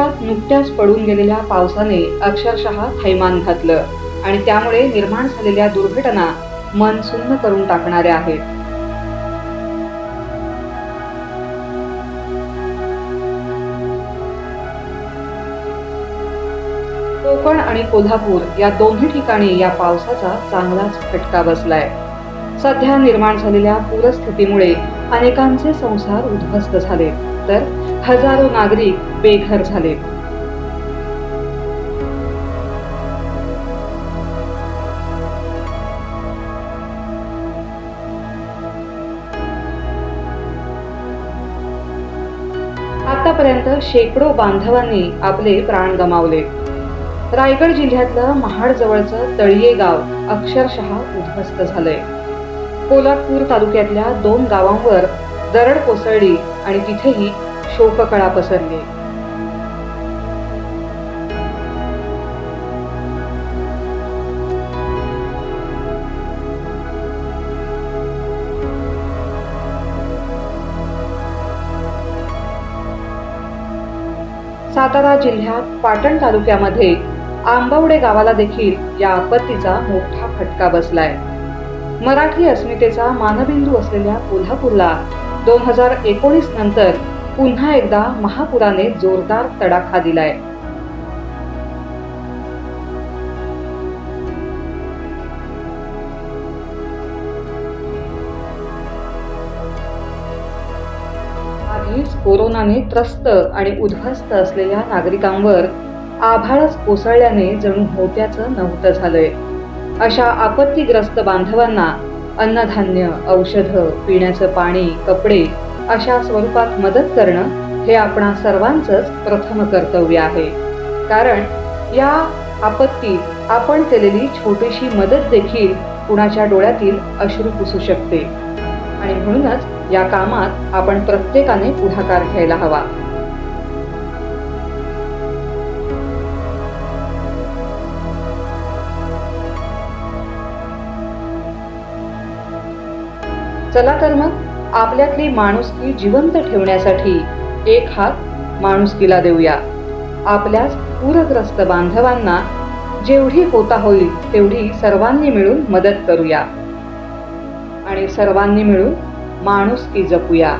नुकत्याच पडून गेलेल्या पावसाने अक्षरशः थैमान घातलं आणि त्यामुळे निर्माण झालेल्या दुर्घटना मन सुन्न करून टाकणाऱ्या आहेत. कोकण आणि कोल्हापूर या दोन्ही ठिकाणी या पावसाचा चांगलाच फटका बसलाय. सध्या निर्माण झालेल्या पूरस्थितीमुळे अनेकांचे संसार उद्ध्वस्त झाले. तर हजारो नागरिक बेघर झाले. आतापर्यंत शेकडो बांधवांनी आपले प्राण गमावले. रायगड जिल्ह्यातलं महाड जवळचं तळीये गाव अक्षरशः उद्ध्वस्त झालंय. कोल्हापूर तालुक्यातल्या दोन गावांवर दरड कोसळली आणि तिथेही शोककळा पसरली. सातारा जिल्ह्यात पाटण तालुक्यामध्ये आंबवडे गावाला देखील या आपत्तीचा मोठा फटका बसलाय. मराठी अस्मितेचा मानबिंदू असलेल्या कोल्हापूरला दोन हजार एकोणीस नंतर पुन्हा एकदा महापुराने जोरदार तडाखा दिलाय. आधीच कोरोनाने त्रस्त आणि उद्ध्वस्त असलेल्या नागरिकांवर आभाळच कोसळल्याने जणू होत्याचं नव्हतं झालंय. अशा आपत्तीग्रस्त बांधवांना अन्नधान्य औषधं पिण्याचं पाणी कपडे अशा स्वरूपात मदत करणं हे आपणा सर्वांचंच प्रथम कर्तव्य आहे. कारण या आपत्तीत आपण केलेली छोटीशी मदत देखील कुणाच्या डोळ्यातील अश्रू पुसू शकते. आणि म्हणूनच या कामात आपण प्रत्येकाने पुढाकार घ्यायला हवा. चला तर मग आपल्यातली माणुसकी जिवंत ठेवण्यासाठी एक हात माणुसकीला देऊया. आपल्याच पूरग्रस्त बांधवांना जेवढी होता होईल तेवढी सर्वांनी मिळून मदत करूया. आणि सर्वांनी मिळून माणुसकी जपूया.